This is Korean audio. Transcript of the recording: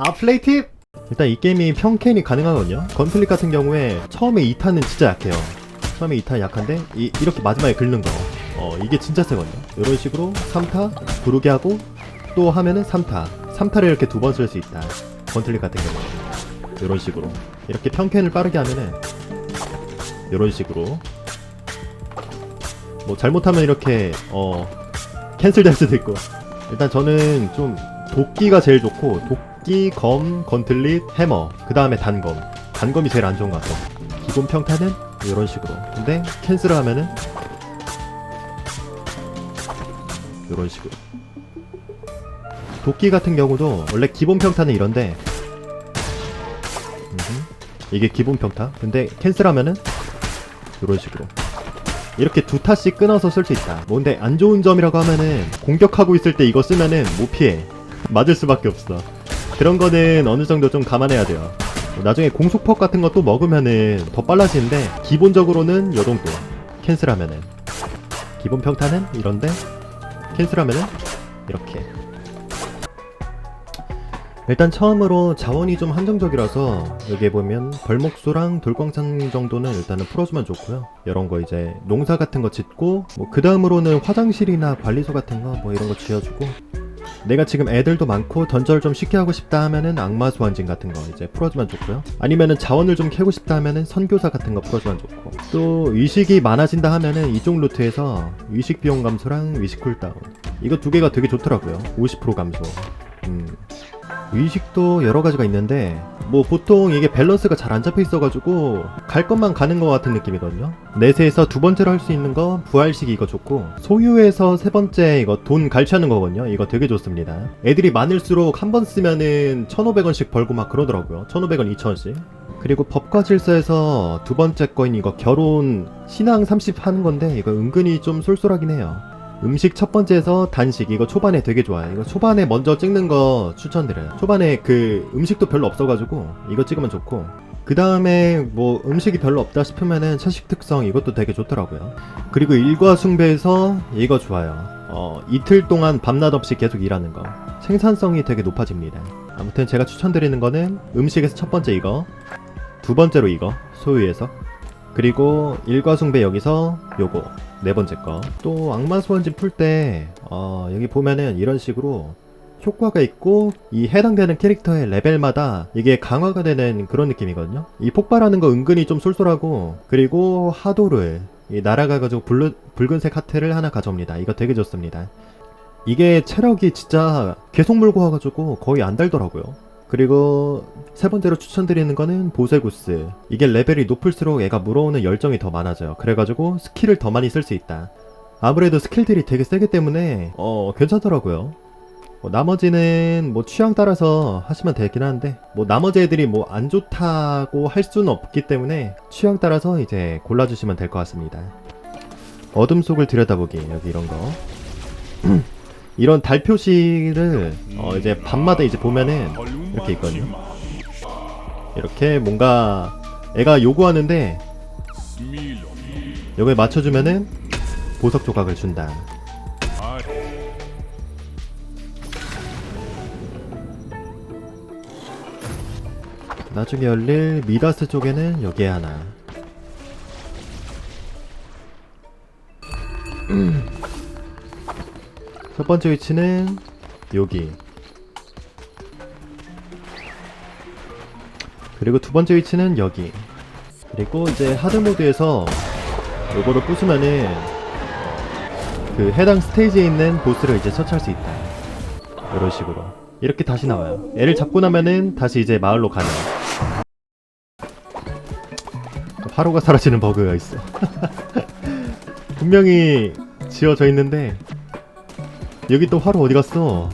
아 플레이 팁! 일단 이 게임이 평캔이 가능하거든요. 건틀릭 같은 경우에 처음에 2타는 진짜 약해요. 처음에 2타 약한데 이, 이렇게 마지막에 긁는 거. 어, 이게 진짜 세거든요. 이런 식으로 3타 부르게 하고 또 하면은 3타. 3타를 이렇게 두 번 쓸 수 있다. 건틀릭 같은 경우에. 이런 식으로. 이렇게 평캔을 빠르게 하면은 이런 식으로. 뭐 잘못하면 이렇게 어 캔슬 될 수도 있고. 일단 저는 좀 도끼가 제일 좋고 도 끼, 검, 건틀릿, 해머 그 다음에 단검 단검이 제일 안 좋은 것 같아요 기본 평타는 이런 식으로 근데 캔슬을 하면은 이런 식으로 도끼 같은 경우도 원래 기본 평타는 이런데. 이게 기본 평타 근데 캔슬하면은 이런 식으로 이렇게 두 타씩 끊어서 쓸 수 있다. 뭔데 안 좋은 점이라고 하면은 공격하고 있을 때 이거 쓰면은 못 피해. 맞을 수밖에 없어. 그런 거는 어느 정도 좀 감안해야 돼요. 나중에 공속퍽 같은 것도 먹으면은 더 빨라지는데 기본적으로는 요 정도. 캔슬하면은 기본 평타는 이런데 캔슬하면은 이렇게. 일단 처음으로 자원이 좀 한정적이라서 여기에 보면 벌목수랑 돌광산 정도는 일단은 풀어주면 좋고요. 이런 거 이제 농사 같은 거 짓고 뭐 그 다음으로는 화장실이나 관리소 같은 거 뭐 이런 거 지어주고 내가 지금 애들도 많고 던절 좀 쉽게 하고 싶다 하면은 악마 소환진 같은 거 이제 풀어주면 좋고요. 아니면은 자원을 좀 캐고 싶다 하면은 선교사 같은 거 풀어주면 좋고 또 의식이 많아진다 하면은 이쪽 루트에서 의식 비용 감소랑 의식 쿨다운 이거 두 개가 되게 좋더라고요. 50% 감소. 음. 의식도 여러 가지가 있는데 뭐 보통 이게 밸런스가 잘 안 잡혀 있어가지고 갈 것만 가는 것 같은 느낌이거든요. 내세에서 두 번째로 할 수 있는 거 부활식 이거 좋고 소유에서 세 번째 이거 돈 갈취하는 거거든요. 이거 되게 좋습니다. 애들이 많을수록 한 번 쓰면은 1,500원씩 벌고 막 그러더라고요. 1,500원, 2,000원씩. 그리고 법과 질서에서 두 번째 거인 이거 결혼 신앙 30 하는 건데 이거 은근히 좀 쏠쏠하긴 해요. 음식 첫 번째에서 단식 이거 초반에 되게 좋아요. 이거 초반에 먼저 찍는 거 추천드려요. 초반에 그 음식도 별로 없어가지고 이거 찍으면 좋고 그 다음에 뭐 음식이 별로 없다 싶으면은 채식 특성 이것도 되게 좋더라고요. 그리고 일과 숭배에서 이거 좋아요. 어 이틀 동안 밤낮 없이 계속 일하는 거 생산성이 되게 높아집니다. 아무튼 제가 추천드리는 거는 음식에서 첫 번째 이거 두 번째로 이거 소유에서 그리고 일과숭배 여기서 요거 네 번째 거. 또 악마 소환진 풀때 어, 여기 보면은 이런 식으로 효과가 있고 이 해당되는 캐릭터의 레벨마다 이게 강화가 되는 그런 느낌이거든요. 이 폭발하는 거 은근히 좀 쏠쏠하고 그리고 하도를 이 날아가가지고 블루, 붉은색 하트를 하나 가져옵니다. 이거 되게 좋습니다. 이게 체력이 진짜 계속 물고 와가지고 거의 안 달더라고요. 그리고 세 번째로 추천드리는 거는 보세구스. 이게 레벨이 높을수록 애가 물어오는 열정이 더 많아져요. 그래가지고 스킬을 더 많이 쓸 수 있다. 아무래도 스킬들이 되게 세기 때문에 어 괜찮더라고요. 뭐 나머지는 뭐 취향 따라서 하시면 되긴 한데 뭐 나머지 애들이 뭐 안 좋다고 할 수는 없기 때문에 취향 따라서 이제 골라주시면 될 것 같습니다. 어둠 속을 들여다보기 여기 이런 거 이런 달 표시를 어 이제 밤마다 이제 보면은 이렇게 있거든요. 이렇게 뭔가 애가 요구하는데 여기에 맞춰주면은 보석 조각을 준다. 나중에 열릴 미다스 쪽에는 여기에 하나. 첫 번째 위치는 여기. 그리고 두 번째 위치는 여기. 그리고 이제 하드 모드에서 요거를 부수면은 그 해당 스테이지에 있는 보스를 이제 처치할 수 있다. 이런 식으로. 이렇게 다시 나와요. 애를 잡고 나면은 다시 이제 마을로 가는. 화로가 사라지는 버그가 있어. 분명히 지어져 있는데 여기 또 화로 어디 갔어?